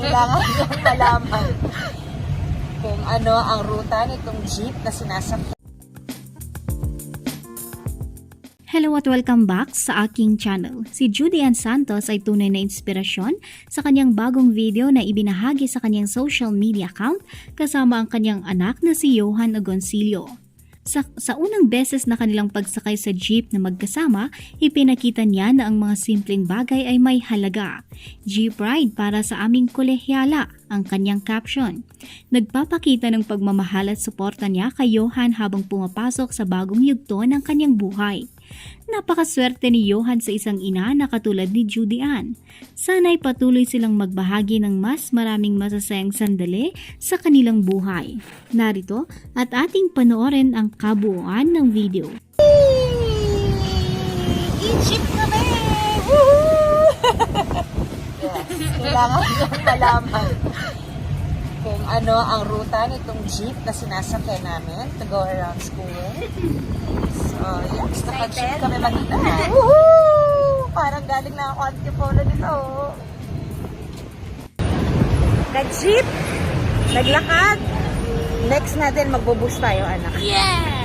Kailangan niyang malaman kung ano ang ruta nitong jeep na sinasakyan. Hello at welcome back sa aking channel. Si Judy Ann Santos ay tunay na inspirasyon sa kanyang bagong video na ibinahagi sa kanyang social media account kasama ang kanyang anak na si Johan Agoncillo. Sa, sa unang beses na kanilang pagsakay sa jeep na magkasama, ipinakita niya na ang mga simpleng bagay ay may halaga. Jeep ride para sa aming kolehyala, ang kanyang caption. Nagpapakita ng pagmamahal at suporta niya kay Johan habang pumapasok sa bagong yugto ng kanyang buhay. Napakaswerte ni Johan sa isang ina na katulad ni Judy Ann. Sana'y patuloy silang magbahagi ng mas maraming masasayang sandali sa kanilang buhay. Narito at ating panoorin ang kabuuan ng video. I-jeep kami! Woohoo! yes, kailangan malaman kung ano ang ruta nitong jeep na sinasakyan namin to go around school. So, yes, naka-jeep kami Manila. Woohoo! Parang galing na ako Antipolo nito. Nag-jeep, naglakad. Next natin, magbubus tayo, anak. Yeah!